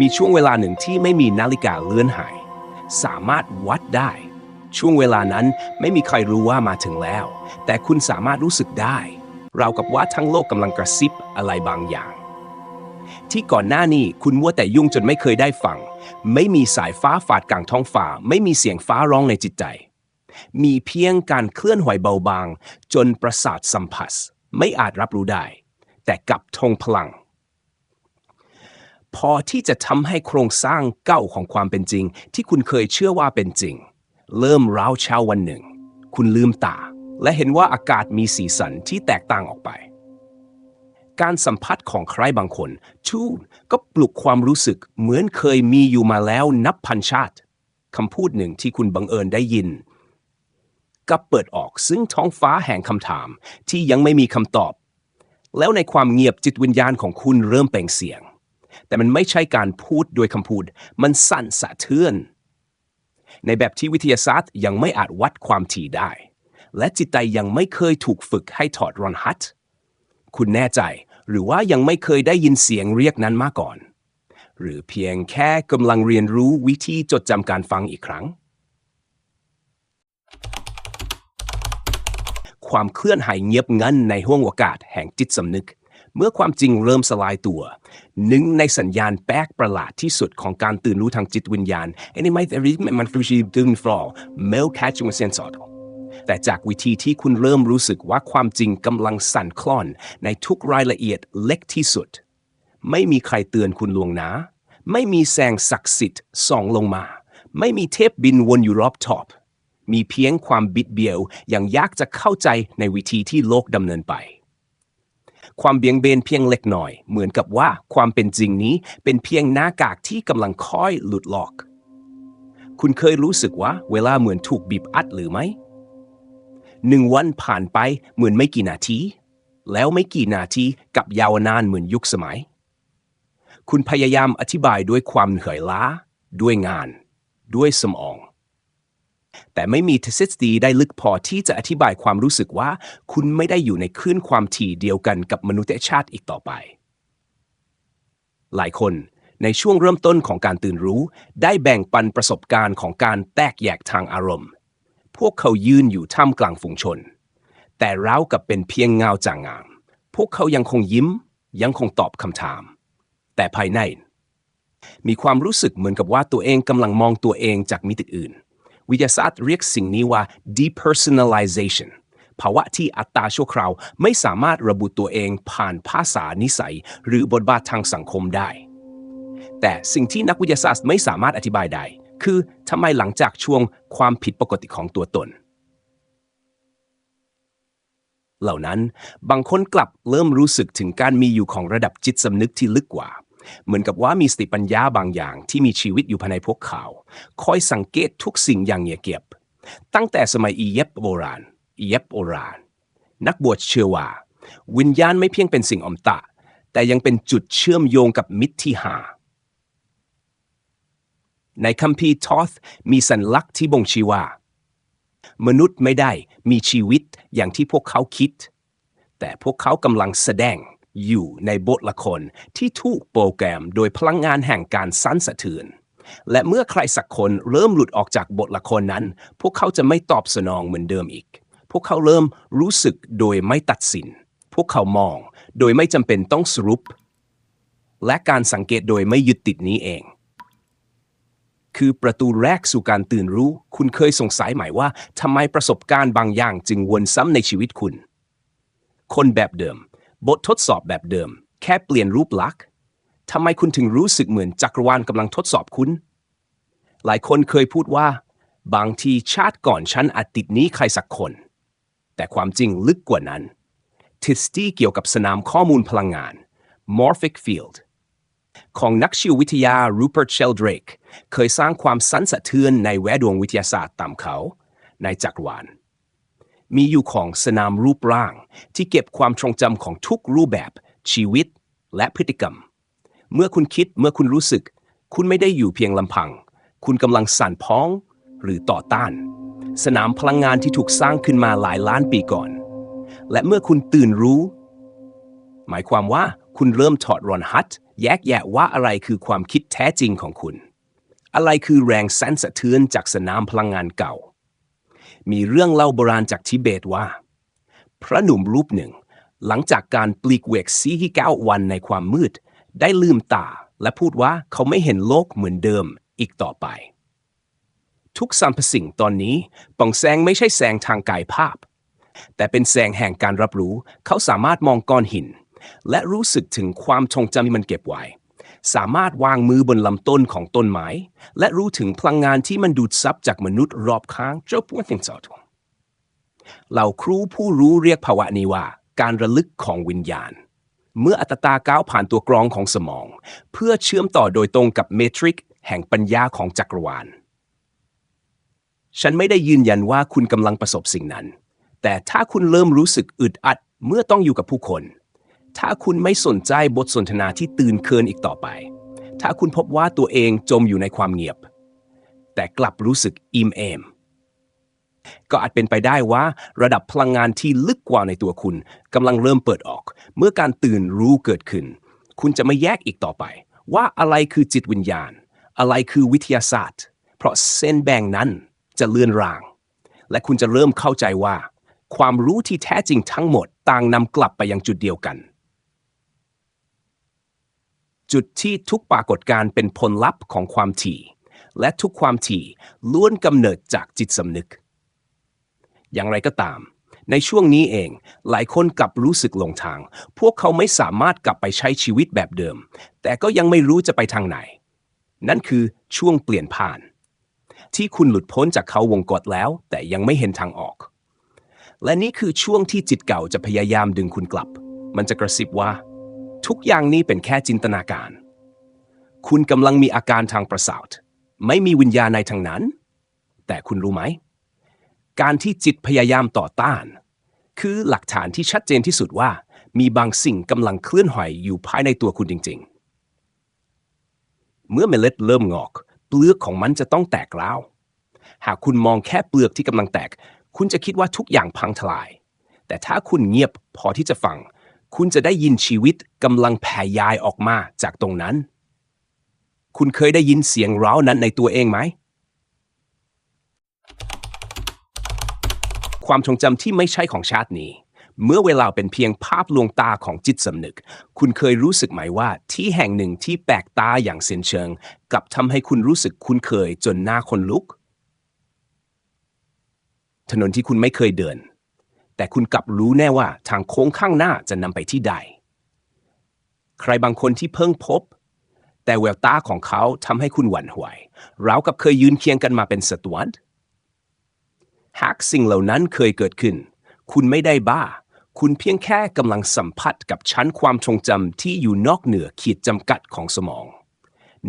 มีช่วงเวลาหนึ่งที่ไม่มีนาฬิกาเลื่อนหาย สามารถวัดได้ ช่วงเวลานั้นไม่มีใครรู้ว่ามาถึงแล้ว แต่คุณสามารถรู้สึกได้ เรากับว่าทั้งโลกกำลังกระซิบอะไรบางอย่าง ที่ก่อนหน้านี้คุณมัวแต่ยุ่งจนไม่เคยได้ฟัง ไม่มีสายฟ้าฝาดกลางท้องฟ้า ไม่มีเสียงฟ้าร้องในจิตใจ มีเพียงการเคลื่อนไหวเบาบาง จนประสาทสัมผัส ไม่อาจรับรู้ได้ แต่กับทงพลัง พอที่จะทำให้โครงสร้างเก่าของความเป็นจริง ที่คุณเคยเชื่อว่าเป็นจริง เริ่มร้าวเช้าวันหนึ่ง คุณลืมตา และเห็นว่าอากาศมีสีสันที่แตกต่างออกไป การสัมผัสของใครบางคนชูก็ปลุกความรู้สึกเหมือนเคยมีอยู่มาแล้วนับพันชาติคำพูดหนึ่งที่คุณบังเอิญได้ยินก็เปิดออกซึ่งท้องฟ้าแห่งคำถามที่ยังไม่มีคำตอบ แล้วในความเงียบจิตวิญญาณของคุณเริ่มเปล่งเสียง แต่มันไม่ใช่การพูดโดยคำพูด มันสั่นสะเทือน ในแบบที่วิทยาศาสตร์ยังไม่อาจวัดความถี่ได้ และจิตใจยังไม่เคยถูกฝึกให้ถอดรหัสคุณแน่ใจหรือว่ายังไม่เคยได้ยินเสียงเรียกนั้นมาก่อน หรือเพียงแค่กำลังเรียนรู้วิธีจดจำการฟังอีกครั้ง ความเคลื่อนไหวเงียบงันในห้วงอากาศแห่งจิตสำนึก เมื่อความจริงเริ่มสลายตัว หนึ่งในสัญญาณแปลกประหลาดที่สุดของการตื่นรู้ทางจิตวิญญาณ อันนี้ไม่แต่มันฟิชิดึงฟลอเมลแคชงเซนซอร์แต่จากวิธีที่คุณเริ่มรู้สึกว่าความจริงกำลังสั่นคลอน ในทุกรายละเอียดเล็กที่สุด ไม่มีใครเตือนคุณลวงนาไม่มีแสงศักดิ์สิทธิ์ส่องลงมา ไม่มีเทพบินวนอยู่รอบท็อปมีเพียงความบิดเบี้ยวอย่างยากจะเข้าใจในวิธีที่โลกดำเนินไป ความเบี่ยงเบนเพียงเล็กน้อย เหมือนกับว่าความเป็นจริงนี้เป็นเพียงหน้ากากที่กำลังค่อยหลุดลอก คุณเคยรู้สึกว่าเวลาเหมือนถูกบีบอัดหรือไม่หนึ่งวันผ่านไปเหมือนไม่กี่นาที แล้วไม่กี่นาทีกับยาวนานเหมือนยุคสมัย คุณพยายามอธิบายด้วยความเหนื่อยล้า ด้วยงาน ด้วยสมอง แต่ไม่มีทฤษฎีได้ลึกพอที่จะอธิบายความรู้สึกว่า คุณไม่ได้อยู่ในคลื่นความถี่เดียวกันกับมนุษยชาติอีกต่อไป หลายคนในช่วงเริ่มต้นของการตื่นรู้ ได้แบ่งปันประสบการณ์ของการแตกแยกทางอารมณ์ พวกเขายืนอยู่ท่ามกลางฝูงชน แต่ราวกับเป็นเพียงเงาจางงาม พวกเขายังคงยิ้ม ยังคงตอบคำถาม แต่ภายใน มีความรู้สึกเหมือนกับว่าตัวเองกำลังมองตัวเองจากมิติอื่น วิทยาศาสตร์เรียกสิ่งนี้ว่า depersonalization ภาวะที่อัตตาชั่วคราวไม่สามารถระบุตัวเองผ่านภาษานิสัย หรือบทบาททางสังคมได้ แต่สิ่งที่นักวิทยาศาสตร์ไม่สามารถอธิบายได้ คือทำไมหลังจากช่วงความผิดปกติของตัวตน เหล่านั้นบางคนกลับเริ่มรู้สึกถึงการมีอยู่ของระดับจิตสำนึกที่ลึกกว่า เหมือนกับว่ามีสติปัญญาบางอย่างที่มีชีวิตอยู่ภายในพวกเขา คอยสังเกตทุกสิ่งอย่างเงียบเก็บ ตั้งแต่สมัยอียิปต์โบราณอียิปต์โบราณ นักบวชเชื่อว่า วิญญาณไม่เพียงเป็นสิ่งอมตะ แต่ยังเป็นจุดเชื่อมโยงกับมิตรที่หา ในคัมภีร์ทอธมีสัญลักษณ์ที่บ่งชี้ว่า มนุษย์ไม่ได้มีชีวิตอย่างที่พวกเขาคิด แต่พวกเขากำลังแสดง อยู่ในบทละครที่ถูกโปรแกรมโดยพลังงานแห่งการสั่นสะเทือน และเมื่อใครสักคนเริ่มหลุดออกจากบทละครนั้น พวกเขาจะไม่ตอบสนองเหมือนเดิมอีก พวกเขาเริ่มรู้สึกโดยไม่ตัดสิน พวกเขามองโดยไม่จำเป็นต้องสรุป และการสังเกตโดยไม่ยึดติดนี้เอง คือประตูแรกสู่การตื่นรู้ คุณเคยสงสัยไหมว่าทำไมประสบการณ์บางอย่างจึงวนซ้ำในชีวิตคุณ คนแบบเดิม บททดสอบแบบเดิม แค่เปลี่ยนรูปลักษณ์ทำไมคุณถึงรู้สึกเหมือนจักรวาลกำลังทดสอบคุณ หลายคนเคยพูดว่า บางทีชาติก่อนฉันอาจติดนี้ใครสักคน แต่ความจริงลึกกว่านั้น ทฤษฎีเกี่ยวกับสนามข้อมูลพลังงาน Morphic Field ของนักชีววิทยา Rupert Sheldrake เคยสร้างความสั่นสะเทือนในแวดวงวิทยาศาสตร์ตามเขา ในจักรวาล มีอยู่ของสนามรูปร่าง ที่เก็บความทรงจำของทุกรูปแบบ ชีวิตและพฤติกรรม เมื่อคุณคิดเมื่อคุณรู้สึก คุณไม่ได้อยู่เพียงลำพัง คุณกำลังสั่นพ้องหรือต่อต้าน สนามพลังงานที่ถูกสร้างขึ้นมาหลายล้านปีก่อน และเมื่อคุณตื่นรู้ หมายความว่าคุณเริ่มถอดรอนฮัตแยกแยะว่าอะไรคือความคิดแท้จริงของคุณ อะไรคือแรงสั่นสะเทือนจากสนามพลังงานเก่า มีเรื่องเล่าโบราณจากทิเบตว่า พระหนุ่มรูปหนึ่ง หลังจากการปลีกเวกซีที่เก้าวันในความมืด ได้ลืมตา และพูดว่าเขาไม่เห็นโลกเหมือนเดิมอีกต่อไป ทุกสรรพสิ่งตอนนี้ป่องแสงไม่ใช่แสงทางกายภาพ แต่เป็นแสงแห่งการรับรู้ เขาสามารถมองก้อนหิน และรู้สึกถึงความทรงจำที่มันเก็บไว้ สามารถวางมือบนลำต้นของต้นไม้และรู้ถึงพลังงานที่มันดูดซับจากมนุษย์รอบข้างเจ้าพวกสิ่งสอดเหล่าครูผู้รู้เรียกภาวะนี้ว่า การระลึกของวิญญาณ เมื่ออัตตาก้าวผ่านตัวกรองของสมอง เพื่อเชื่อมต่อโดยตรงกับเมทริกแห่งปัญญาของจักรวาล ฉันไม่ได้ยืนยันว่าคุณกำลังประสบสิ่งนั้น แต่ถ้าคุณเริ่มรู้สึกอึดอัดเมื่อต้องอยู่กับผู้คน ถ้าคุณไม่สนใจบทสนทนาที่ตื่นเคินอีกต่อไป ถ้าคุณพบว่าตัวเองจมอยู่ในความเงียบ แต่กลับรู้สึกอิ่มเอม ก็อาจเป็นไปได้ว่า ระดับพลังงานที่ลึกกว่าในตัวคุณกำลังเริ่มเปิดออก เมื่อการตื่นรู้เกิดขึ้น คุณจะไม่แยกอีกต่อไป ว่าอะไรคือจิตวิญญาณ อะไรคือวิทยาศาสตร์ เพราะเส้นแบ่งนั้นจะเลื่อนราง และคุณจะเริ่มเข้าใจว่า ความรู้ที่แท้จริงทั้งหมดต่างนำกลับไปยังจุดเดียวกัน จุดที่ทุกปรากฏการณ์เป็นผลลัพธ์ของความถี่ และทุกความถี่ล้วนกำเนิดจากจิตสำนึก อย่างไรก็ตาม ในช่วงนี้เอง หลายคนกลับรู้สึกหลงทาง พวกเขาไม่สามารถกลับไปใช้ชีวิตแบบเดิม แต่ก็ยังไม่รู้จะไปทางไหน นั่นคือช่วงเปลี่ยนผ่าน ที่คุณหลุดพ้นจากเขาวงกฏแล้ว แต่ยังไม่เห็นทางออก และนี่คือช่วงที่จิตเก่าจะพยายามดึงคุณกลับ มันจะกระซิบว่า ทุกอย่างนี้เป็นแค่จินตนาการ คุณกำลังมีอาการทางประสาท ไม่มีวิญญาณในทางนั้น แต่คุณรู้ไหม การที่จิตพยายามต่อต้าน คือหลักฐานที่ชัดเจนที่สุดว่า มีบางสิ่งกำลังเคลื่อนไหวอยู่ภายในตัวคุณจริง ๆ เมื่อเมล็ดเริ่มงอก เปลือกของมันจะต้องแตกร้ว หากคุณมองแค่เปลือกที่กำลังแตก คุณจะคิดว่าทุกอย่างพังทลาย แต่ถ้าคุณเงียบพอที่จะฟัง คุณจะได้ยินชีวิตกำลังแผ่ยายออกมาจากตรงนั้น คุณเคยได้ยินเสียงร้าวนั้นในตัวเองไหม ความทรงจำที่ไม่ใช่ของชาตินี้ เมื่อเวลาเป็นเพียงภาพลวงตาของจิตสำนึก คุณเคยรู้สึกไหมว่าที่แห่งหนึ่งที่แปลกตาอย่างเส้นเชิง กลับทำให้คุณรู้สึกคุ้นเคยจนหน้าคนลุก ถนนที่คุณไม่เคยเดิน แต่คุณกลับรู้แน่ว่าทางโค้งข้างหน้าจะนำไปที่ใด ใครบางคนที่เพิ่งพบ แต่แววตาของเขาทำให้คุณหวั่นไหวราวกับเคยยืนเคียงกันมาเป็นศตวรรษหากสิ่งเหล่านั้นเคยเกิดขึ้น คุณไม่ได้บ้า คุณเพียงแค่กำลังสัมผัสกับชั้นความทรงจำที่อยู่นอกเหนือขีดจำกัดของสมอง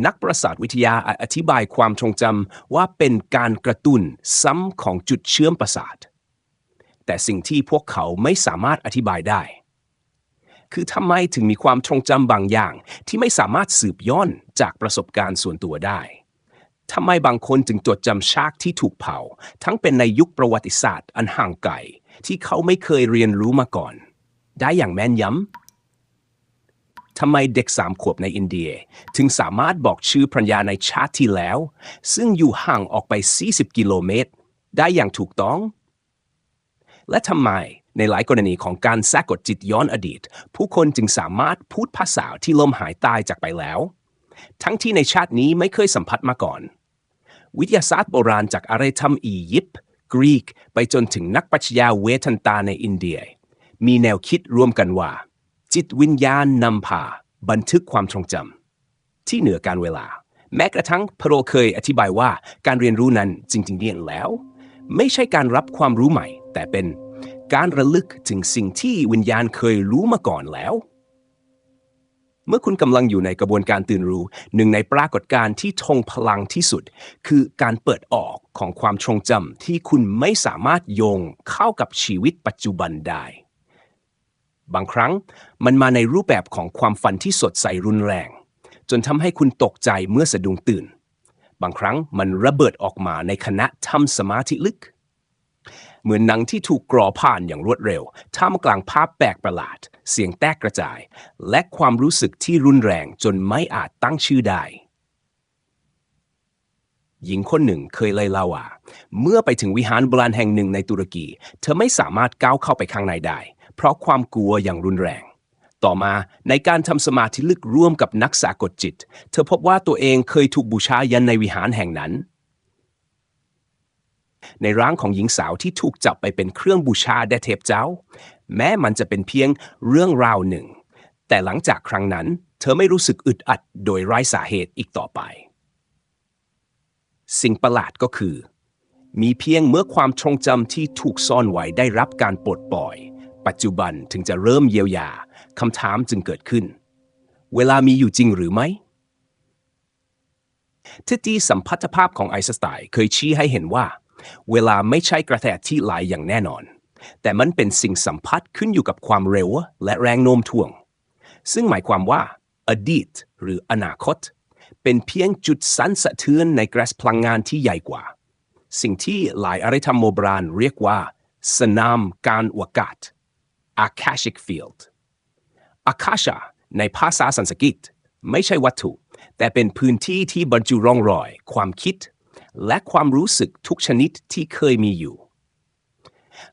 นักประสาทวิทยาอธิบายความทรงจำว่าเป็นการกระตุ้นซ้ำของจุดเชื่อมประสาท แต่สิ่งที่พวกเขาไม่สามารถอธิบายได้ คือทำไมถึงมีความทรงจำบางอย่างที่ไม่สามารถสืบย้อนจากประสบการณ์ส่วนตัวได้ทำไมบางคนจึงจดจำชากที่ถูกเผา ทั้งเป็นในยุคประวัติศาสตร์อันห่างไกลที่เขาไม่เคยเรียนรู้มาก่อน ได้อย่างแม่นยำทำไมเด็กสามขวบในอินเดีย ถึงสามารถบอกชื่อพระยาในชาติที่แล้ว ซึ่งอยู่ห่างออกไป 40 กิโลเมตร ได้อย่างถูกต้อง และทำไมในหลายกรณีของการสะกดจิตย้อนอดีต ผู้คนจึงสามารถพูดภาษาที่ล่มหายตายจากไปแล้ว ทั้งที่ในชาตินี้ไม่เคยสัมผัสมาก่อน วิทยาศาสตร์โบราณจากอารยธรรมอียิปต์กรีก ไปจนถึงนักปรัชญาเวทันตาในอินเดีย มีแนวคิดร่วมกันว่า จิตวิญญาณนำพา บันทึกความทรงจำที่เหนือการเวลา แม้กระทั่งพโรเคยอธิบายว่าการเรียนรู้นั้นจริงๆเรียนแล้ว ไม่ใช่การรับความรู้ใหม่ แต่เป็นการระลึกถึงสิ่งที่วิญญาณเคยรู้มาก่อนแล้ว เมื่อคุณกำลังอยู่ในกระบวนการตื่นรู้หนึ่งในปรากฏการณ์ที่ทงพลังที่สุด คือการเปิดออกของความทรงจำที่คุณไม่สามารถโยงเข้ากับชีวิตปัจจุบันได้ บางครั้งมันมาในรูปแบบของความฝันที่สดใสรุนแรง จนทำให้คุณตกใจเมื่อสะดุ้งตื่น บางครั้งมันระเบิดออกมาในขณะทำสมาธิลึก เหมือนหนังที่ถูกกรอผ่านอย่างรวดเร็ว ท่ามกลางภาพแปลกประหลาด เสียงแตกกระจาย และความรู้สึกที่รุนแรงจนไม่อาจตั้งชื่อได้ หญิงคนหนึ่งเคยเลยเล่าว่า เมื่อไปถึงวิหารโบราณแห่งหนึ่งในตุรกี เธอไม่สามารถก้าวเข้าไปข้างในได้ เพราะความกลัวอย่างรุนแรงต่อมาในการทำสมาธิลึกร่วมกับนักสากดจิต เธอพบว่าตัวเองเคยถูกบูชายันในวิหารแห่งนั้น ในร่างของหญิงสาวที่ถูกจับไปเป็นเครื่องบูชาแด่เทพเจ้า แม้มันจะเป็นเพียงเรื่องราวหนึ่ง แต่หลังจากครั้งนั้น เธอไม่รู้สึกอึดอัดโดยไร้สาเหตุอีกต่อไป สิ่งประหลาดก็คือ มีเพียงเมื่อความทรงจำที่ถูกซ่อนไว้ได้รับการปลดปล่อย ปัจจุบันถึงจะเริ่มเยียวยาคำถามจึงเกิดขึ้น เวลามีอยู่จริงหรือไม่ทฤษฎีสัมพัทธภาพของไอน์สไตน์เคยชี้ให้เห็นว่า เวลาไม่ใช่กระแสที่ไหลอย่างแน่นอน แต่มันเป็นสิ่งสัมพัทธ์ขึ้นอยู่กับความเร็วและแรงโน้มถ่วง ซึ่งหมายความว่า อดีต หรืออนาคต เป็นเพียงจุดสั่นสะเทือนในกระแสพลังงานที่ใหญ่กว่า สิ่งที่หลายอารยธรรมโบราณเรียกว่า สนามการอวกาศ Akashic Field Akasha ในภาษาสันสกฤตไม่ใช่วัตถุ แต่เป็นพื้นที่ที่บรรจุร่องรอย ความคิด และความรู้สึกทุกชนิดที่เคยมีอยู่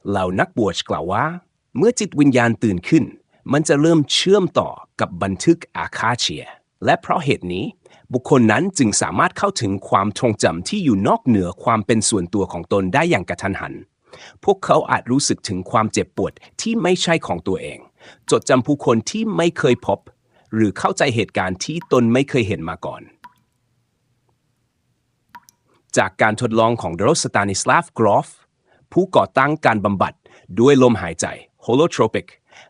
เหล่านักบวชกล่าวว่า เมื่อจิตวิญญาณตื่นขึ้น มันจะเริ่มเชื่อมต่อกับบันทึกอาคาเชีย และเพราะเหตุนี้ บุคคลนั้นจึงสามารถเข้าถึงความทรงจำที่อยู่นอกเหนือความเป็นส่วนตัวของตนได้อย่างกระทันหัน พวกเขาอาจรู้สึกถึงความเจ็บปวดที่ไม่ใช่ของตัวเอง จดจำผู้คนที่ไม่เคยพบ หรือเข้าใจเหตุการณ์ที่ตนไม่เคยเห็นมาก่อน จากการทดลองของดรสตานิสลาฟกรอฟ ผู้ก่อตั้งการบำบัดด้วยลมหายใจ holotropic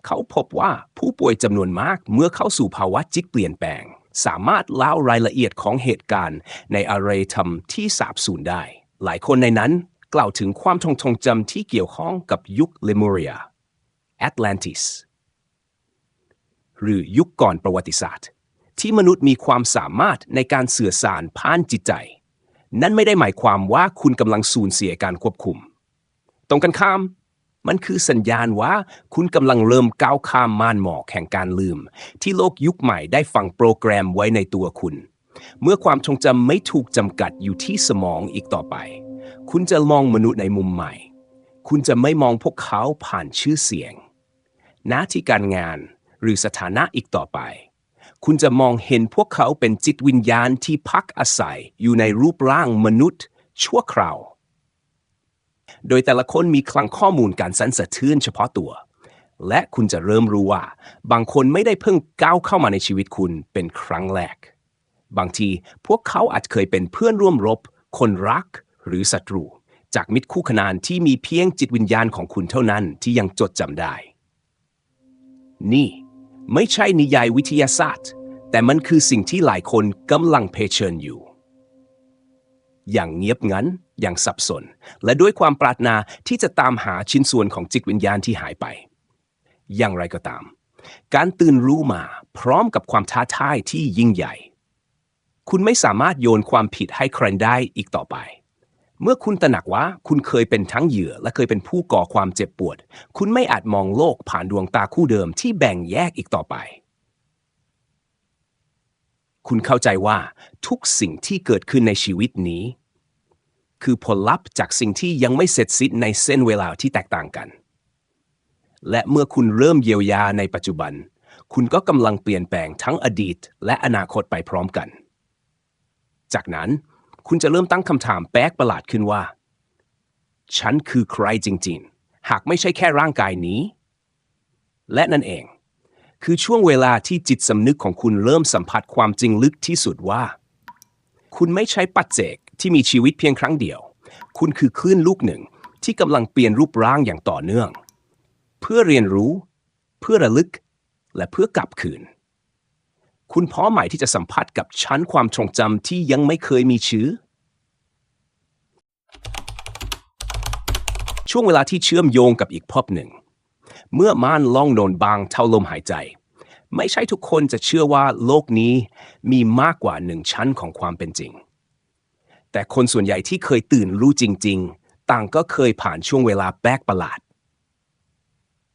เขาพบว่าผู้ป่วยจำนวนมากเมื่อเข้าสู่ภาวะจิตเปลี่ยนแปลง สามารถเล่ารายละเอียดของเหตุการณ์ ในอารยธรรมที่สาบสูญได้ หลายคนในนั้นกล่าวถึงความทรงจำที่เกี่ยวข้องกับยุคเลมูเรีย Atlantis หรือยุคก่อนประวัติศาสตร์ ที่มนุษย์มีความสามารถในการสื่อสารผ่านจิตใจ นั่นไม่ได้หมายความว่าคุณกำลังสูญเสียการควบคุม ตรงกันข้าม มันคือสัญญาณว่าคุณกำลังเริ่มก้าวข้ามม่านหมอกแห่งการลืม ที่โลกยุคใหม่ได้ฝังโปรแกรมไว้ในตัวคุณ เมื่อความทรงจำไม่ถูกจำกัดอยู่ที่สมองอีกต่อไป คุณจะมองมนุษย์ในมุมใหม่ คุณจะไม่มองพวกเขาผ่านชื่อเสียง หน้าที่การงานหรือสถานะอีกต่อไป คุณจะมองเห็นพวกเขาเป็นจิตวิญญาณที่พักอาศัยอยู่ในรูปร่างมนุษย์ ชั่วคราว โดยแต่ละคนมีคลังข้อมูลการสั่นสะเทือนเฉพาะตัว และคุณจะเริ่มรู้ว่า บางคนไม่ได้เพิ่งก้าวเข้ามาในชีวิตคุณเป็นครั้งแรก บางทีพวกเขาอาจเคยเป็นเพื่อนร่วมรบ คนรักหรือศัตรู จากมิตรคู่ขนานที่มีเพียงจิตวิญญาณของคุณเท่านั้นที่ยังจดจำได้ นี่ ไม่ใช่นิยายวิทยาศาสตร์ แต่มันคือสิ่งที่หลายคนกำลังเผชิญอยู่ อย่างเงียบงันอย่างสับสน และด้วยความปรารถนาที่จะตามหาชิ้นส่วนของจิตวิญญาณที่หายไป อย่างไรก็ตาม การตื่นรู้มาพร้อมกับความท้าทายที่ยิ่งใหญ่ คุณไม่สามารถโยนความผิดให้ใครได้อีกต่อไป เมื่อคุณตระหนักว่าคุณเคยเป็นทั้งเหยื่อและเคยเป็นผู้ก่อความเจ็บปวด คุณไม่อาจมองโลกผ่านดวงตาคู่เดิมที่แบ่งแยกอีกต่อไป คุณเข้าใจว่าทุกสิ่งที่เกิดขึ้นในชีวิตนี้ คือผลลัพธ์จากสิ่งที่ยังไม่เสร็จสิ้นในเส้นเวลาที่แตกต่างกัน และเมื่อคุณเริ่มเยียวยาในปัจจุบัน คุณก็กำลังเปลี่ยนแปลงทั้งอดีตและอนาคตไปพร้อมกัน จากนั้น คุณจะเริ่มตั้งคำถามแปลกประหลาดขึ้นว่า ฉันคือใครจริงๆ หากไม่ใช่แค่ร่างกายนี้ และนั่นเอง คือช่วงเวลาที่จิตสำนึกของคุณเริ่มสัมผัสความจริงลึกที่สุดว่า คุณไม่ใช่ปัจเจกที่มีชีวิตเพียงครั้งเดียว คุณคือคลื่นลูกหนึ่งที่กำลังเปลี่ยนรูปร่างอย่างต่อเนื่อง เพื่อเรียนรู้ เพื่อระลึก และเพื่อกลับคืน คุณพร้อมใหม่ที่จะสัมผัสกับชั้นความทรงจำที่ยังไม่เคยมีชื่อ ช่วงเวลาที่เชื่อมโยงกับอีกภพหนึ่ง เมื่อม่านล่องโดนบางเท่าลมหายใจ ไม่ใช่ทุกคนจะเชื่อว่าโลกนี้มีมากกว่าหนึ่งชั้นของความเป็นจริง แต่คนส่วนใหญ่ที่เคยตื่นรู้จริง ๆ ต่างก็เคยผ่านช่วงเวลาแปลกประหลาด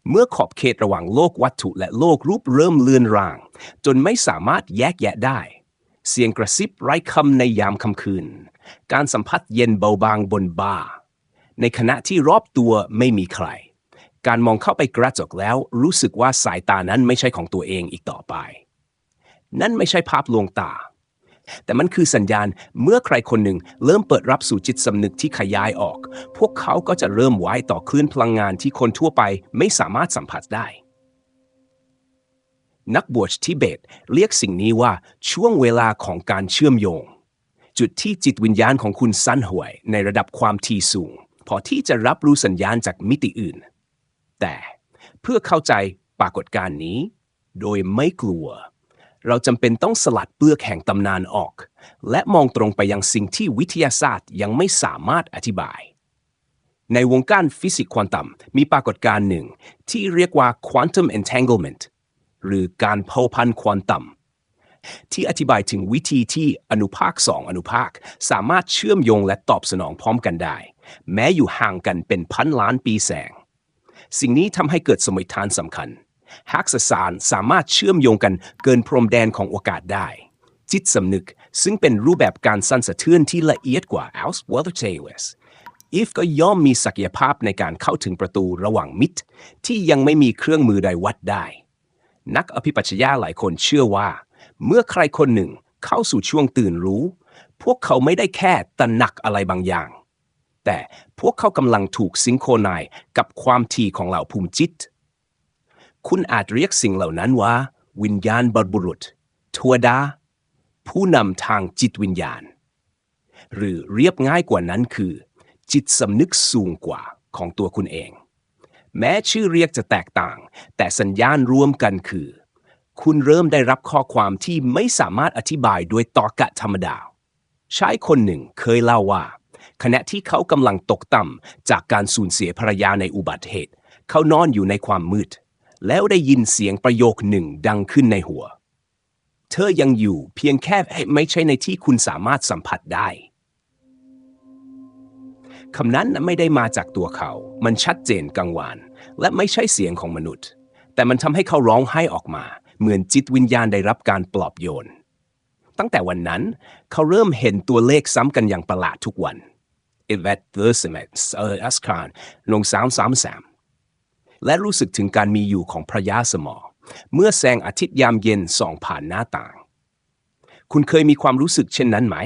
เมื่อขอบเขตระหว่างโลกวัตถุและโลกรูปเริ่มเลือนราง จนไม่สามารถแยกแยะได้ เสียงกระซิบไร้คำในยามค่ำคืน การสัมผัสเย็นเบาบางบนบ่า ในขณะที่รอบตัวไม่มีใคร การมองเข้าไปกระจกแล้วรู้สึกว่าสายตานั้นไม่ใช่ของตัวเองอีกต่อไป นั่นไม่ใช่ภาพลวงตา แต่มันคือสัญญาณเมื่อใครคนหนึ่งเริ่มเปิดรับสู่จิตสำนึกที่ขยายออก พวกเขาก็จะเริ่มไว้ต่อคลื่นพลังงานที่คนทั่วไปไม่สามารถสัมผัสได้ นักบวชทิเบตเรียกสิ่งนี้ว่าช่วงเวลาของการเชื่อมโยง จุดที่จิตวิญญาณของคุณสั้นห่วย ในระดับความถี่สูง พอที่จะรับรู้สัญญาณจากมิติอื่น แต่เพื่อเข้าใจปรากฏการณ์นี้ โดยไม่กลัว เราจำเป็นต้องสลัดเปลือกแห่งตำนานออก และมองตรงไปยังสิ่งที่วิทยาศาสตร์ยังไม่สามารถอธิบาย ในวงการฟิสิกส์ควอนตัมมีปรากฏการณ์หนึ่ง ที่เรียกว่า quantum entanglement หรือการเผาพันควอนตัมที่อธิบายถึงวิธีที่อนุภาคสองอนุภาค สามารถเชื่อมโยงและตอบสนองพร้อมกันได้ แม้อยู่ห่างกันเป็นพันล้านปีแสง สิ่งนี้ทำให้เกิดสมมติฐานสำคัญ หากสสารสามารถเชื่อมโยงกันเกินพรมแดนของโอกาสได้ จิตสำนึกซึ่งเป็นรูปแบบการสั่นสะเทือนที่ละเอียดกว่า a l s w e l t h e r t a l e s อีฟก็ย่อมมีศักยภาพในการเข้าถึงประตูระหว่างมิตร ที่ยังไม่มีเครื่องมือใดวัดได้ นักอภิปัชญาหลายคนเชื่อว่า เมื่อใครคนหนึ่งเข้าสู่ช่วงตื่นรู้ พวกเขาไม่ได้แค่ตระหนักอะไรบางอย่าง แต่พวกเขากำลังถูกซิงโครไนกับความถี่ของเหล่าภูมิจิต คุณอาจเรียกสิ่งเหล่านั้นว่า วิญญาณบรบุรุษ ทวดา ผู้นำทางจิตวิญญาณ หรือเรียบง่ายกว่านั้นคือ จิตสำนึกสูงกว่าของตัวคุณเอง แม้ชื่อเรียกจะแตกต่าง แต่สัญญาณรวมกันคือ คุณเริ่มได้รับข้อความที่ไม่สามารถอธิบายด้วยตรรกะธรรมดา ชายคนหนึ่งเคยเล่าว่า ขณะที่เขากำลังตกต่ำจากการสูญเสียภรรยาในอุบัติเหตุ เขานอนอยู่ในความมืด แล้วได้ยินเสียงประโยคหนึ่งดังขึ้นในหัว เธอยังอยู่เพียงแค่ไม่ใช่ในที่คุณสามารถสัมผัสได้คำนั้นไม่ได้มาจากตัวเขา มันชัดเจนกังวาน และไม่ใช่เสียงของมนุษย์ แต่มันทำให้เขาร้องไห้ออกมา เหมือนจิตวิญญาณได้รับการปลอบโยน ตั้งแต่วันนั้น เขาเริ่มเห็นตัวเลขซ้ำกันอย่างประหลาดทุกวัน e v e t t h e r s i m e t เอออัสคารลงสามสามสาม และรู้สึกถึงการมีอยู่ของพระยาสมอ เมื่อแสงอาทิตย์ยามเย็นส่องผ่านหน้าต่าง คุณเคยมีความรู้สึกเช่นนั้นไหม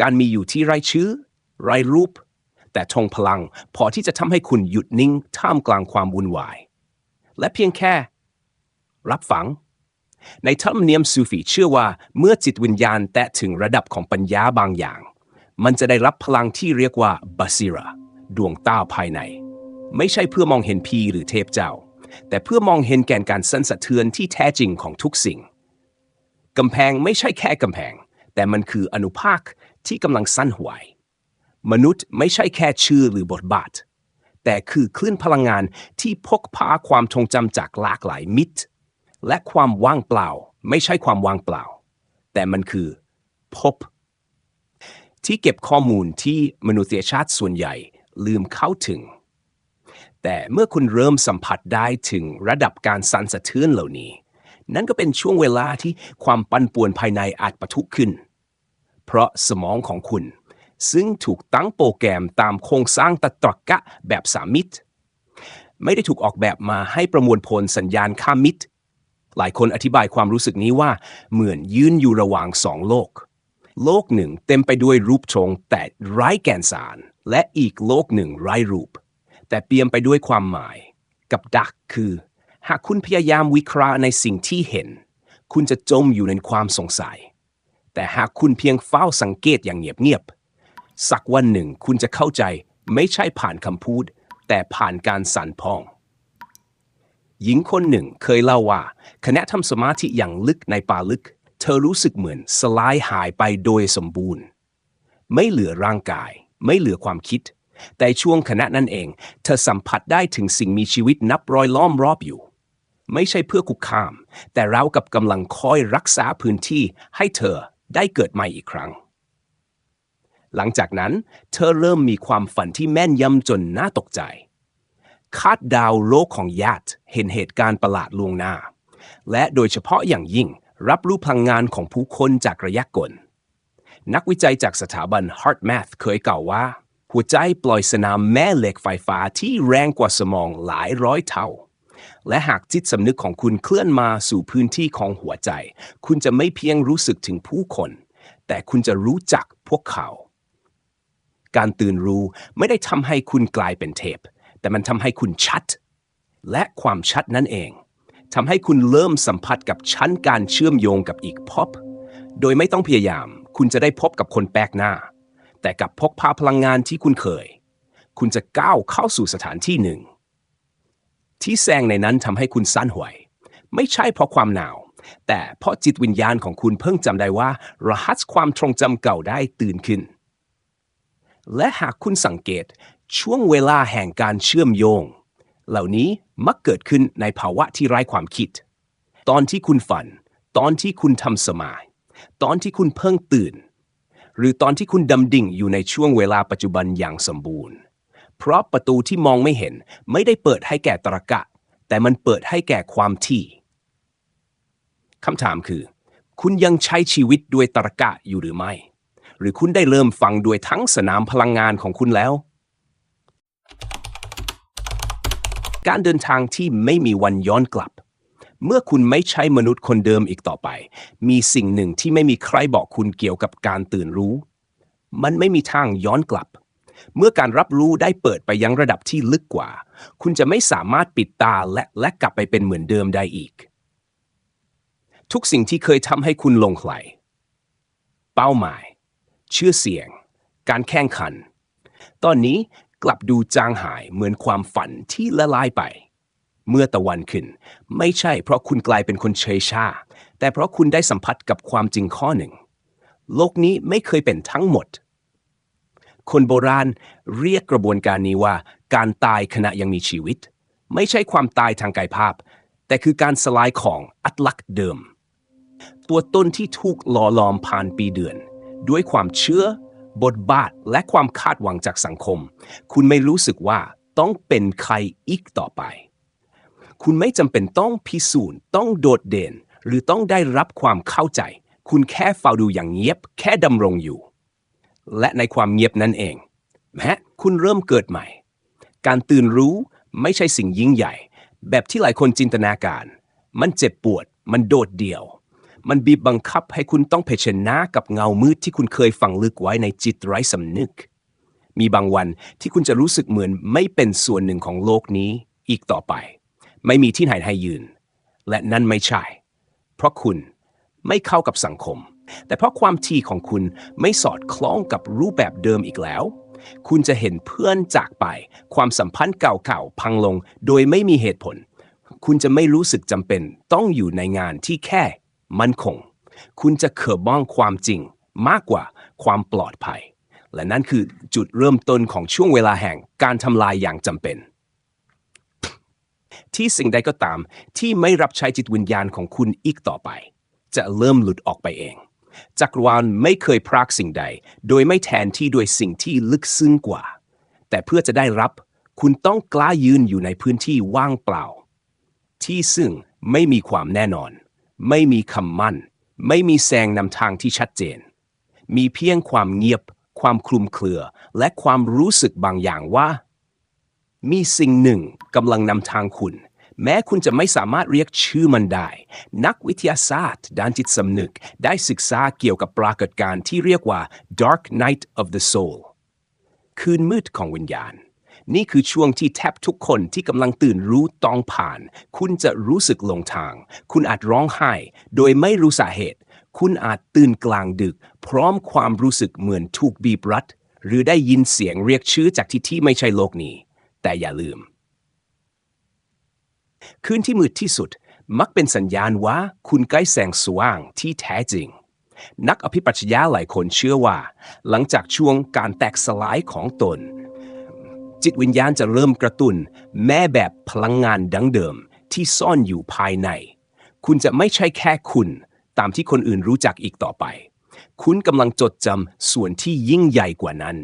การมีอยู่ที่ไร้ชื่อ ไร้รูป แต่ทงพลังพอที่จะทำให้คุณหยุดนิ่งท่ามกลางความวุ่นวาย และเพียงแค่ รับฟังในธรรมเนียมซูฟีเชื่อว่าเมื่อจิตวิญญาณแตะถึงระดับของปัญญาบางอย่าง มันจะได้รับพลังที่เรียกว่าบาซิราดวงตาภายใน ไม่ใช่เพื่อมองเห็นพีหรือเทพเจ้า แต่เพื่อมองเห็นแกนการสั่นสะเทือนที่แท้จริงของทุกสิ่งกำแพงไม่ใช่แค่กำแพง แต่มันคืออนุภาคที่กำลังสั้นหวย มนุษย์ไม่ใช่แค่ชื่อหรือบทบาท แต่คือคลื่นพลังงานที่พกพาความทรงจำจากหลากหลายมิตร และความว่างเปล่า ไม่ใช่ความว่างเปล่า แต่มันคือพบ ที่เก็บข้อมูลที่มนุษยชาติส่วนใหญ่ลืมเข้าถึง แต่เมื่อคุณเริ่มสัมผัสได้ถึงระดับการสั่นสะเทือนเหล่านี้ นั่นก็เป็นช่วงเวลาที่ความปั่นป่วนภายในอาจปะทุขึ้น เพราะสมองของคุณ ซึ่งถูกตั้งโปรแกรมตามโครงสร้างตตรกะแบบสามมิตร ไม่ได้ถูกออกแบบมาให้ประมวลผลสัญญาณข้ามมิตร หลายคนอธิบายความรู้สึกนี้ว่าเหมือนยืนอยู่ระหว่างสองโลก โลกหนึ่งเต็มไปด้วยรูปทรงแต่ไร้แกนสาร และอีกโลกหนึ่งไร้รูป แต่เปี่ยมไปด้วยความหมาย กับดักคือ หากคุณพยายามวิเคราะห์ในสิ่งที่เห็น คุณจะจมอยู่ในความสงสัย แต่หากคุณเพียงเฝ้าสังเกตอย่างเงียบๆสักวันหนึ่งคุณจะเข้าใจไม่ใช่ผ่านคำพูด แต่ผ่านการสั่นพอง หญิงคนหนึ่งเคยเล่าว่าขณะทำสมาธิอย่างลึกในป่าลึก เธอรู้สึกเหมือนสลายหายไปโดยสมบูรณ์ ไม่เหลือร่างกาย ไม่เหลือความคิด แต่ช่วงขณะนั้นเอง เธอสัมผัสได้ถึงสิ่งมีชีวิตนับร้อยล้อมรอบอยู่ ไม่ใช่เพื่อคุกคาม แต่เรากับกำลังคอยรักษาพื้นที่ให้เธอได้เกิดใหม่อีกครั้ง หลังจากนั้น เธอเริ่มมีความฝันที่แม่นยำจนน่าตกใจ คาดดาวโลกของญาติเห็นเหตุการณ์ประหลาดลวงหน้า และโดยเฉพาะอย่างยิ่งรับรู้พลังงานของผู้คนจากระยะกลนักวิจัยจากสถาบัน HeartMath เคยกล่าวว่า หัวใจปล่อยสนามแม่เหล็กไฟฟ้าที่แรงกว่าสมองหลายร้อยเท่า และหากจิตสำนึกของคุณเคลื่อนมาสู่พื้นที่ของหัวใจ คุณจะไม่เพียงรู้สึกถึงผู้คน แต่คุณจะรู้จักพวกเขา การตื่นรู้ไม่ได้ทำให้คุณกลายเป็นเทพ แต่มันทำให้คุณชัด และความชัดนั่นเองทำให้คุณเริ่มสัมผัสกับชั้นการเชื่อมโยงกับอีกพบโดยไม่ต้องพยายาม คุณจะได้พบกับคนแปลกหน้า แต่กับพกพาพลังงานที่คุณเคย คุณจะก้าวเข้าสู่สถานที่หนึ่ง ที่แซงในนั้นทำให้คุณสั้นหวย ไม่ใช่เพราะความหนาว แต่เพราะจิตวิญญาณของคุณเพิ่งจำได้ว่า รหัสความทรงจำเก่าได้ตื่นขึ้น และหากคุณสังเกตช่วงเวลาแห่งการเชื่อมโยง เหล่านี้มักเกิดขึ้นในภาวะที่ไร้ความคิด ตอนที่คุณฝัน ตอนที่คุณทำสมายตอนที่คุณเพิ่งตื่น หรือตอนที่คุณดำดิ่งอยู่ในช่วงเวลาปัจจุบันอย่างสมบูรณ์ เพราะประตูที่มองไม่เห็นไม่ได้เปิดให้แก่ตรกะ แต่มันเปิดให้แก่ความที่คำถามคือ คุณยังใช้ชีวิตด้วยตรกะอยู่หรือไม่ หรือคุณได้เริ่มฟังด้วยทั้งสนามพลังงานของคุณแล้ว การเดินทางที่ไม่มีวันย้อนกลับ เมื่อคุณไม่ใช่มนุษย์คนเดิมอีกต่อไป มีสิ่งหนึ่งที่ไม่มีใครบอกคุณเกี่ยวกับการตื่นรู้ มันไม่มีทางย้อนกลับ เมื่อการรับรู้ได้เปิดไปยังระดับที่ลึกกว่า คุณจะไม่สามารถปิดตาและและกลับไปเป็นเหมือนเดิมได้อีก ทุกสิ่งที่เคยทำให้คุณลงไหลเป้าหมาย ชื่อเสียง การแข่งขัน ตอนนี้กลับดูจางหายเหมือนความฝันที่ละลายไป เมื่อตะวันขึ้น ไม่ใช่เพราะคุณกลายเป็นคนเฉยชา แต่เพราะคุณได้สัมผัสกับความจริงข้อหนึ่ง โลกนี้ไม่เคยเป็นทั้งหมด คนโบราณเรียกกระบวนการนี้ว่า การตายขณะยังมีชีวิต ไม่ใช่ความตายทางกายภาพ แต่คือการสลายของอัตลักษณ์เดิม ตัวตนที่ถูกหล่อหลอมผ่านปีเดือน ด้วยความเชื่อบทบาทและความคาดหวังจากสังคม คุณไม่รู้สึกว่าต้องเป็นใครอีกต่อไป คุณไม่จำเป็นต้องพิสูจน์ ต้องโดดเด่น หรือต้องได้รับความเข้าใจ คุณแค่เฝ้าดูอย่างเงียบ แค่ดำรงอยู่ และในความเงียบนั่นเอง แม้คุณเริ่มเกิดใหม่ การตื่นรู้ไม่ใช่สิ่งยิ่งใหญ่ แบบที่หลายคนจินตนาการ มันเจ็บปวด มันโดดเดี่ยว มันบีบบังคับให้คุณต้องเผชิญหน้ากับเงามืดที่คุณเคยฝังลึกไว้ในจิตไร้สำนึก มีบางวันที่คุณจะรู้สึกเหมือนไม่เป็นส่วนหนึ่งของโลกนี้อีกต่อไป ไม่มีที่ไหนให้ยืน และนั่นไม่ใช่ เพราะคุณไม่เข้ากับสังคม แต่เพราะความที่ของคุณไม่สอดคล้องกับรูปแบบเดิมอีกแล้ว คุณจะเห็นเพื่อนจากไป ความสัมพันธ์เก่าๆพังลง โดยไม่มีเหตุผล คุณจะไม่รู้สึกจำเป็น ต้องอยู่ในงานที่แค่มั่นคง คุณจะเขิบมองความจริงมากกว่าความปลอดภัย และนั่นคือจุดเริ่มต้นของช่วงเวลาแห่งการทำลายอย่างจำเป็น ที่สิ่งใดก็ตาม ที่ไม่รับใช้จิตวิญญาณของคุณอีกต่อไป จะเริ่มหลุดออกไปเอง จักรวาลไม่เคยพรากสิ่งใด โดยไม่แทนที่ด้วยสิ่งที่ลึกซึ้งกว่า แต่เพื่อจะได้รับ คุณต้องกล้ายืนอยู่ในพื้นที่ว่างเปล่า ที่ซึ่งไม่มีความแน่นอน ไม่มีคำมั่น ไม่มีแสงนำทางที่ชัดเจน มีเพียงความเงียบ ความคลุมเครือ และความรู้สึกบางอย่างว่า มีสิ่งหนึ่งกำลังนำทางคุณ แม้คุณจะไม่สามารถเรียกชื่อมันได้ นักวิทยาศาสตร์ ด้านจิตสำนึก ได้ศึกษาเกี่ยวกับปรากฏการณ์ที่เรียกว่า dark night of the soul คืนมืดของวิญญาณ นี่คือช่วงที่แทบทุกคนที่กำลังตื่นรู้ต้องผ่าน คุณจะรู้สึกหลงทาง คุณอาจร้องไห้ โดยไม่รู้สาเหตุ คุณอาจตื่นกลางดึก พร้อมความรู้สึกเหมือนถูกบีบรัด หรือได้ยินเสียงเรียกชื่อจากที่ที่ไม่ใช่โลกนี้ แต่อย่าลืม คืนที่มืดที่สุดมักเป็นสัญญาณว่าคุณใกล้แสงสว่างที่แท้จริง นักอภิปรัชญาหลายคนเชื่อว่า หลังจากช่วงการแตกสลายของตน จิตวิญญาณจะเริ่มกระตุน้นแม่แบบพลังงานดังเดิมที่ซ่อนอยู่ภายใน คุณจะไม่ใช่แค่คุณตามที่คนอื่นรู้จักอีกต่อไป คุณกำลังจดจำส่วนที่ยิ่งใหญ่กว่านั้น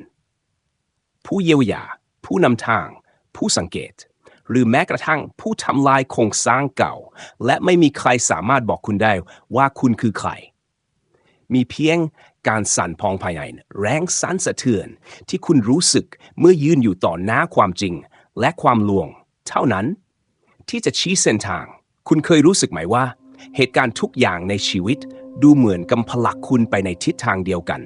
ผู้เยียวยา ผู้นำทาง ผู้สังเกต หรือแม้กระทั่งผู้ทำลายโครงสร้างเก่า และไม่มีใครสามารถบอกคุณได้ว่าคุณคือใคร มีเพียงการสั่นพองภายในแรงสั่นสะเทือนที่คุณรู้สึกเมื่อยืนอยู่ต่อหน้าความจริง และความลวง เท่านั้น ที่จะชี้เส้นทาง คุณเคยรู้สึกไหมว่า เหตุการณ์ทุกอย่างในชีวิตดูเหมือนกำผลักคุณไปในทิศทางเดียวกัน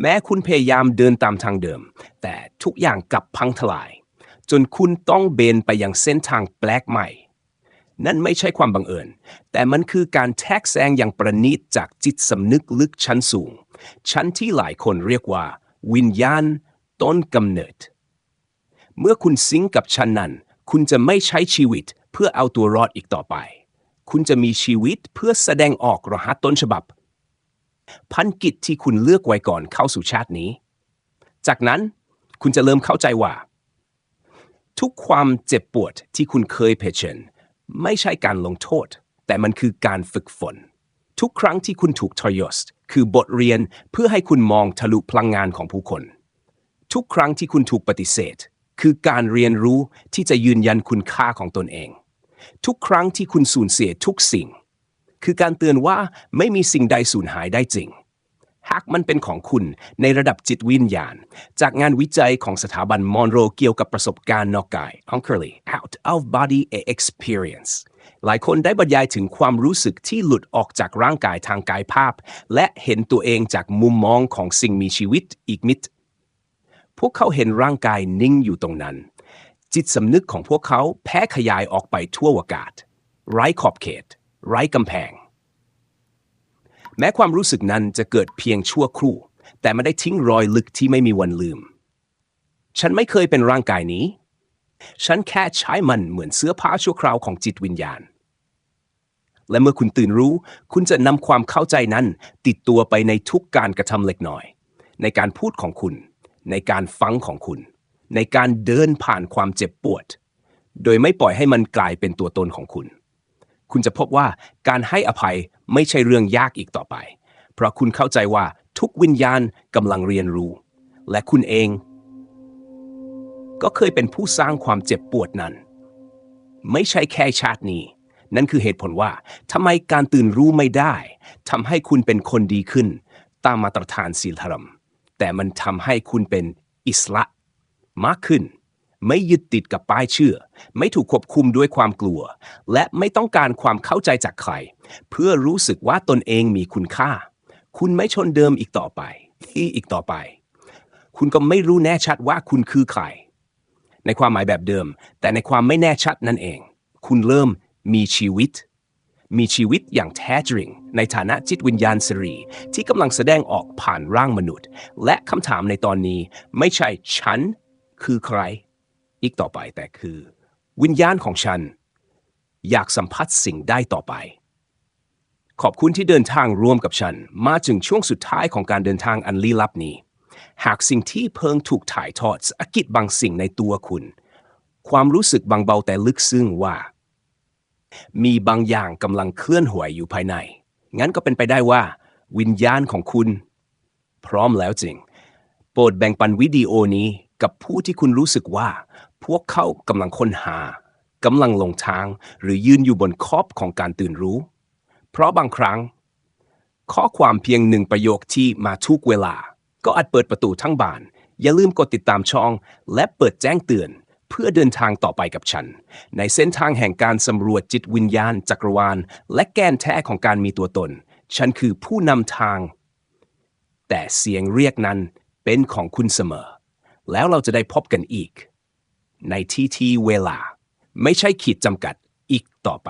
แม้คุณพยายามเดินตามทางเดิม แต่ทุกอย่างกลับพังทลาย จนคุณต้องเบนไปยังเส้นทางแปลกใหม่ นั่นไม่ใช่ความบังเอิญ แต่มันคือการแทรกแซงอย่างประณีตจากจิตสำนึกลึกชั้นสูง ชั้นที่หลายคนเรียกว่า วิญญาณ ต้นกำเนิด เมื่อคุณซิงกับชั้นนั้น คุณจะไม่ใช้ชีวิตเพื่อเอาตัวรอดอีกต่อไป คุณจะมีชีวิตเพื่อแสดงออกรหัสต้นฉบับ พันกิจที่คุณเลือกไว้ก่อนเข้าสู่ชาตินี้ จากนั้นคุณจะเริ่มเข้าใจว่า ทุกความเจ็บปวดที่คุณเคยเผชิญไม่ใช่การลงโทษ แต่มันคือการฝึกฝน ทุกครั้งที่คุณถูกทรยศคือบทเรียนเพื่อให้คุณมองทะลุพลังงานของผู้คน ทุกครั้งที่คุณถูกปฏิเสธ คือการเรียนรู้ที่จะยืนยันคุณค่าของตนเอง ทุกครั้งที่คุณสูญเสียทุกสิ่ง คือการเตือนว่าไม่มีสิ่งใดสูญหายได้จริง หากมันเป็นของคุณในระดับจิตวิญญาณ จากงานวิจัยของสถาบันมอนโรเกี่ยวกับประสบการณ์นอกกาย Concurly out of body experience หลายคนได้บรรยายถึงความรู้สึกที่หลุดออกจากร่างกายทางกายภาพ และเห็นตัวเองจากมุมมองของสิ่งมีชีวิตอีกมิตพวกเขาเห็นร่างกายนิ่งอยู่ตรงนั้น จิตสำนึกของพวกเขาแพร่ขยายออกไปทั่วอากาศ ไร้ขอบเขต ไร้กำแพง แม้ความรู้สึกนั้นจะเกิดเพียงชั่วครู่ แต่มันได้ทิ้งรอยลึกที่ไม่มีวันลืม ฉันไม่เคยเป็นร่างกายนี้ ฉันแค่ใช้มันเหมือนเสื้อผ้าชั่วคราวของจิตวิญญาณ และเมื่อคุณตื่นรู้ คุณจะนำความเข้าใจนั้น ติดตัวไปในทุกการกระทำเล็กน้อย ในการพูดของคุณ ในการฟังของคุณ ในการเดินผ่านความเจ็บปวด โดยไม่ปล่อยให้มันกลายเป็นตัวตนของคุณ คุณจะพบว่าการให้อภัยไม่ใช่เรื่องยากอีกต่อไป เพราะคุณเข้าใจว่าทุกวิญญาณกำลังเรียนรู้ และคุณเอง ก็เคยเป็นผู้สร้างความเจ็บปวดนั้น ไม่ใช่แค่ชาตินี้ นั่นคือเหตุผลว่าทำไมการตื่นรู้ไม่ได้ทำให้คุณเป็นคนดีขึ้น ตามมาตรฐานศีลธรรม แต่มันทำให้คุณเป็นอิสระมากขึ้น ไม่ยึดติดกับป้ายเชื่อ ไม่ถูกควบคุมด้วยความกลัว และไม่ต้องการความเข้าใจจากใคร เพื่อรู้สึกว่าตนเองมีคุณค่า คุณไม่ชนเดิมอีกต่อไป ที่อีกต่อไป คุณก็ไม่รู้แน่ชัดว่าคุณคือใคร ในความหมายแบบเดิม แต่ในความไม่แน่ชัดนั่นเอง คุณเริ่มมีชีวิต มีชีวิตอย่างแท้จริง ในฐานะจิตวิญญาณสรี ที่กำลังแสดงออกผ่านร่างมนุษย์ และคำถามในตอนนี้ไม่ใช่ฉันคือใคร อีกต่อไปแต่คือ วิญญาณของฉัน อยากสัมผัสสิ่งได้ต่อไป ขอบคุณที่เดินทางร่วมกับฉัน มาถึงช่วงสุดท้ายของการเดินทางอันลี้ลับนี้ หากสิ่งที่เพิ่งถูกถ่ายทอดสะกิดบางสิ่งในตัวคุณ ความรู้สึกบางเบาแต่ลึกซึ้งว่า มีบางอย่างกำลังเคลื่อนไหวอยู่ภายใน งั้นก็เป็นไปได้ว่า วิญญาณของคุณ พร้อมแล้วจริง โปรดแบ่งปันวิดีโอนี้กับผู้ที่คุณรู้สึกว่า พวกเขากำลังค้นหากำลังหลงทางหรือยืนอยู่บนขอบของการตื่นรู้ เพราะบางครั้ง ข้อความเพียงหนึ่งประโยคที่มาทุกเวลา ก็อาจเปิดประตูทั้งบาน อย่าลืมกดติดตามช่อง และเปิดแจ้งเตือน เพื่อเดินทางต่อไปกับฉัน ในเส้นทางแห่งการสำรวจจิตวิญญาณจักรวาล และแกนแท้ของการมีตัวตน ฉันคือผู้นำทาง แต่เสียงเรียกนั้นเป็นของคุณเสมอ แล้วเราจะได้พบกันอีก ในที่ที่เวลา ไม่ใช่ขีดจำกัดอีกต่อไป